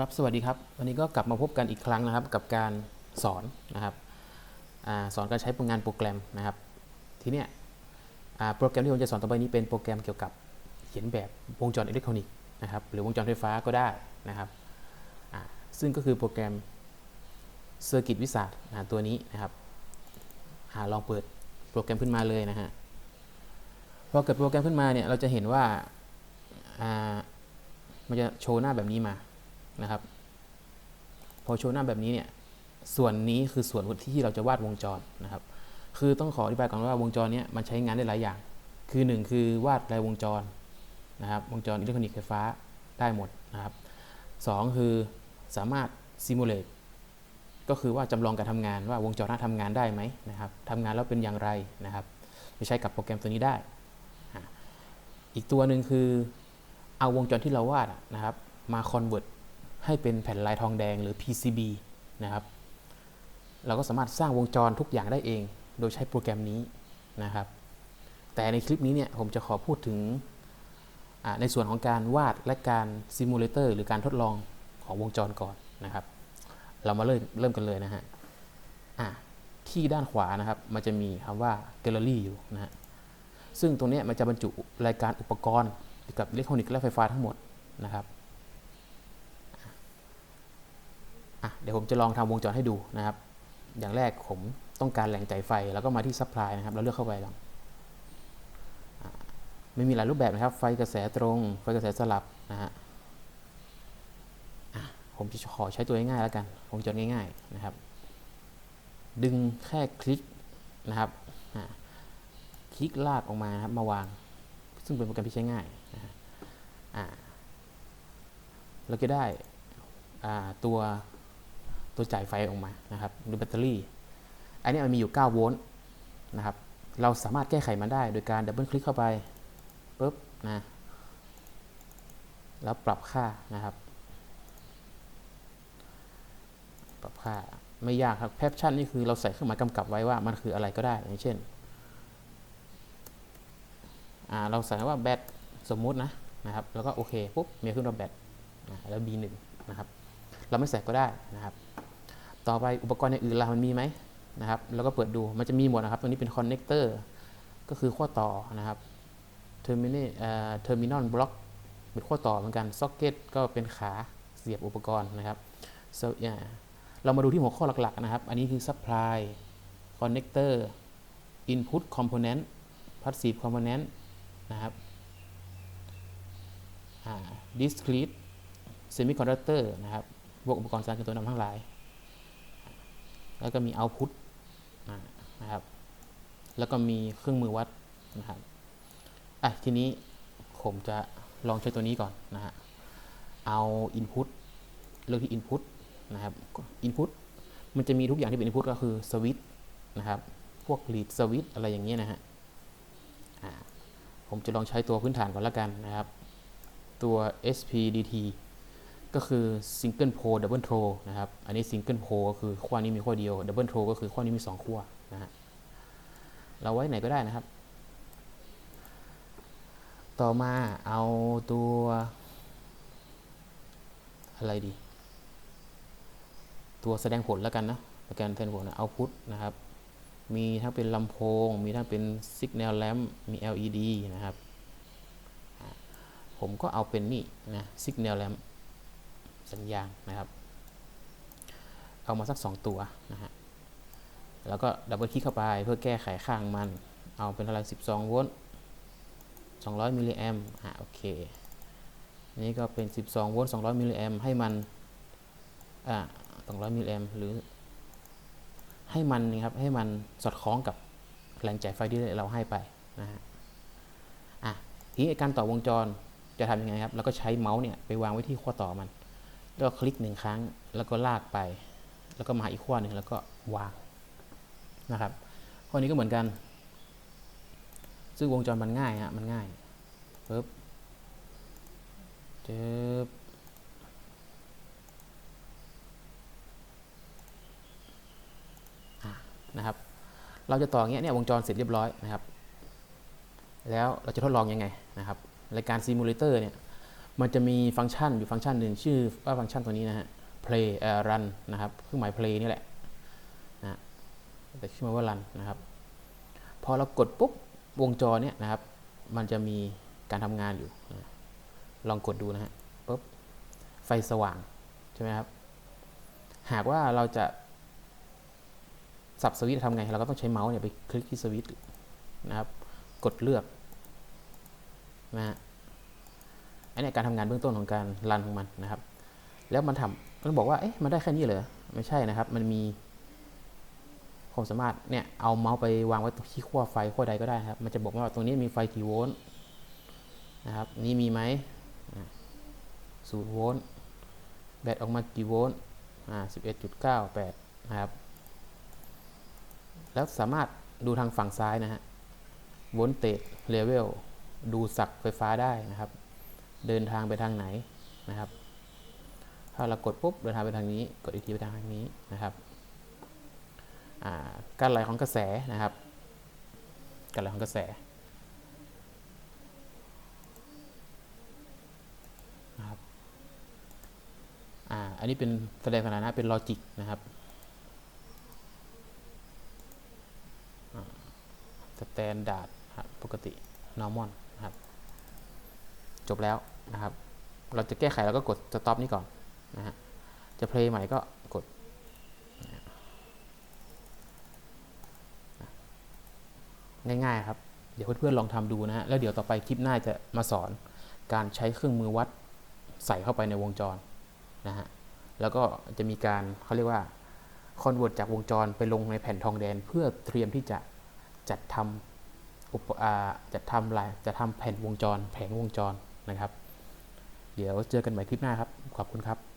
ครับสวัสดีครับ วันนี้ก็กลับมาพบกันอีกครั้งนะครับ กับการสอนนะครับอสอนการใช้งานโปรแกรมนะครับ ทีเนี้ยโปรแกรมที่ผมจะสอนต่อไปนี้เป็นโปรแกรมเกี่ยวกับเขียนแบบวงจรอิเล็กทรอนิกส์นะครับหรือวงจรไฟฟ้าก็ได้นะครับซึ่งก็คือโปรแกรม Circuit Wizard นะตัวนี้นะครับอลองเปิดโปรแกรมขึ้นมาเลยนะฮะพอเกิดโปรแกรมขึ้นมาเนี่ยเราจะเห็นว่ามันจะโชว์หน้าแบบนี้มา นะครับ พอโชว์หน้าแบบนี้เนี่ยส่วนนี้คือส่วนที่เราจะวาดวงจรนะครับ คือต้องขออธิบายก่อนว่าวงจรเนี้ยมันใช้งานได้หลายอย่าง คือ 1 คือวาดรายวงจรนะครับวงจรอิเล็กทรอนิกส์ไฟฟ้าได้หมดนะครับสองคือสามารถซิมูเลตก็คือว่าจำลองการทำงานว่าวงจรน่าทำงานได้ไหมนะครับทำงานแล้วเป็นอย่างไรนะครับไปใช้กับโปรแกรมตัวนี้ได้ อีกตัวหนึ่งคือเอาวงจรที่เราวาดนะครับมาคอนเวิร์ต ให้เป็นแผ่นลายทองแดงหรือ PCB นะครับ เราก็สามารถสร้างวงจรทุกอย่างได้เอง โดยใช้โปรแกรมนี้นะครับ แต่ในคลิปนี้เนี่ยผมจะขอพูดถึงในส่วนของการวาดและการซิมูเลเตอร์หรือการทดลองของวงจรก่อนนะครับ เรามาเริ่มเริ่มกันเลยนะฮะที่ด้านขวานะครับ มันจะมีคำว่า Gallery อยู่นะฮะ ซึ่งตรงนี้มันจะบรรจุรายการอุปกรณ์เกี่ยวกับอิเล็กทรอนิกส์และไฟฟ้าทั้งหมดนะครับ อะ เดี๋ยวผมจะลองทำวงจรให้ดูนะครับ อย่างแรกผมต้องการแหล่งจ่ายไฟ แล้วก็มาที่ซัพพลายนะครับแล้วเลือกเข้าไปก่อนอะไม่มีหลายรูปแบบนะครับ ไฟกระแสตรง ไฟกระแสสลับนะฮะผมจะขอใช้ตัวง่ายๆแล้วกัน วงจรง่าย ๆนะครับ ดึงแค่คลิกนะครับคลิกลากออกมาครับมาวาง ซึ่งเป็นโปรแกรมที่ใช้ง่ายนะฮะเราจะได้ตัว ตัวจ่ายไฟออกมานะครับหรือแบตเตอรี่ อันนี้มันมีอยู่ 9 โวลต์นะครับ เราสามารถแก้ไขมันได้โดยการดับเบิลคลิกเข้าไปปุ๊บนะ แล้วปรับค่านะครับ ปรับค่าไม่ยากครับแคปชั่นนี่คือเราใส่เครื่องหมายกำกับไว้ว่ามันคืออะไรก็ได้ อย่างเช่น เราใส่ว่าแบตสมมุตินะนะครับ แล้วก็โอเคปุ๊บมีขึ้นว่าแบตแล้ว B1 นะครับ เราไม่ใส่ก็ได้นะครับ ต่อไปอุปกรณ์อย่างอื่นล่ะมันมีไหมนะครับแล้วก็เปิดดูมันจะมีหมดนะครับตัวนี้เป็นคอนเนคเตอร์ก็คือขั้วต่อนะครับเทอร์มินเอ่อเทอร์มินอลบล็อกเป็นขั้วต่อเหมือนกันซ็อกเก็ตก็เป็นขาเสียบอุปกรณ์นะครับ so, yeah. เรามาดูที่หัวข้อหลักๆนะครับ อันนี้คือ supply connector input component passive component นะครับ discrete semiconductor นะครับพวกอุปกรณ์สารเครื่องตัวนำทั้งหลาย แล้วก็มี output นะครับ แล้วก็มีเครื่องมือวัดนะครับอะทีนี้ผมจะลองใช้ตัวนี้ก่อนนะฮะ เอา input เลือกที่ input นะครับ input มันจะมีทุกอย่างที่เป็น input ก็คือสวิตนะครับ พวก lead switch อะไรอย่างเงี้ยนะฮะผมจะลองใช้ตัวพื้นฐานก่อนล้วกันนะครับ ตัว SPDT ก็คือ Single Pole Double Throw นะครับ อันนี้ Single Pole ก็คือขั้วนี้มีขั้วเดียว Double Throw ก็คือขั้วนี้มี2ขั้วนะฮะเราไว้ไหนก็ได้นะครับ ต่อมาเอาตัว อะไรดี ตัวแสดงผลแล้วกันนะโปรแกรมแสดงผลนะ output นะครับ มีทั้งเป็นลำโพง มีทั้งเป็น signal lamp มี LED นะครับ ผมก็เอาเป็นนี่นะ signal lamp สัญญาณนะครับ เอามาสัก 2 ตัวนะฮะแล้วก็ดับเบิลคลิกเข้าไปเพื่อแก้ไขข้างมัน เอาเป็นเท่าไร 12 โวลต์200 มิลลิแอมอ่าโอเคนี่ก็เป็น 12 โวลต์ 200 มิลลิแอมให้มันอ่า200 มิลลิแอมหรือ ให้มันนี่ครับ ให้มันสอดคล้องกับแรงจ่ายไฟที่เราให้ไปนะฮะอะทีนี้การต่อวงจรจะทำยังไงครับ แล้วก็ใช้เมาส์เนี่ยไปวางไว้ที่ขั้วต่อมัน แล้วก็คลิกหนึ่งครั้ง แล้วก็ลากไป แล้วก็มาอีกขั้วหนึ่งแล้วก็วางนะครับข้อนี้ก็เหมือนกัน ซึ่งวงจรมันง่ายฮะมันง่ายปึ๊บเจบนะครับ เราจะต่อเงี้ยเนี่ยวงจรเสร็จเรียบร้อยนะครับ แล้วเราจะทดลองยังไงนะครับรายการซิมูเลเตอร์เนี่ย มันจะมีฟังก์ชันอยู่ฟังก์ชันหนึ่งชื่อว่าฟังก์ชันตัวนี้นะฮะ play เอ่อ run นะครับเครื่องหมาย play นี่แหละนะแต่ชื่อมันว่า run นะครับ พอเรากดปุ๊บวงจรเนี่ยนะครับ มันจะมีการทำงานอยู่นะลองกดดูนะฮะปุ๊บไฟสว่างใช่ไหมครับ หากว่าเราจะสับสวิตช์ทำไง เราก็ต้องใช้เมาส์เนี่ยไปคลิกที่สวิตช์นะครับ กดเลือกนะฮะ นเนี้ยการทำงานเบื้องต้นของการรันของมันนะครับ แล้วมันทำมันบอกว่าเอ๊ะมันได้แค่นี้เหรอไม่ใช่นะครับ มันมีความสามารถเนี่ยเอาเมาส์ไปวางไว้ที่ขั้วไฟขั้วใดก็ได้ครับ มันจะบอกว่าตรงนี้มีไฟกี่โวลต์นะครับ นี่มีไหมศูนย์โวลต์แบตออกมากี่โวลต์อ่าสิบเอ็ดจุดเก้าแปดนะครับ แล้วสามารถดูทางฝั่งซ้ายนะฮะโวลต์เตจเลเวลดูสักไฟฟ้าได้นะครับ เดินทางไปทางไหนนะครับ ถ้าเรากดปุ๊บเดินทางไปทางนี้ กดอีกทีไปทางนี้นะครับการไหลของกระแสนะครับ การไหลของกระแสนะครับอ,อันนี้เป็นแสดงสถานะเป็นลอจิกนะครับสแตนดาร์ดปกติ normal นะครับ จบแล้วนะครับ เราจะแก้ไขเราก็กด stop นี่ก่อนนะฮะจะ play ใหม่ก็กด ง่ายๆครับ เดี๋ยวเพื่อนๆลองทำดูนะฮะแล้วเดี๋ยวต่อไปคลิปหน้าจะมาสอนการใช้เครื่องมือวัดใส่เข้าไปในวงจรนะฮะแล้วก็จะมีการเขาเรียกว่าคอนเวิร์ตจากวงจรไปลงในแผ่นทองแดงเพื่อเตรียมที่จะจัดทำอุปอาจัดทำลายจะทำแผ่นวงจร แผงวงจร นะครับ เดี๋ยวเจอกันใหม่คลิปหน้าครับ ขอบคุณครับ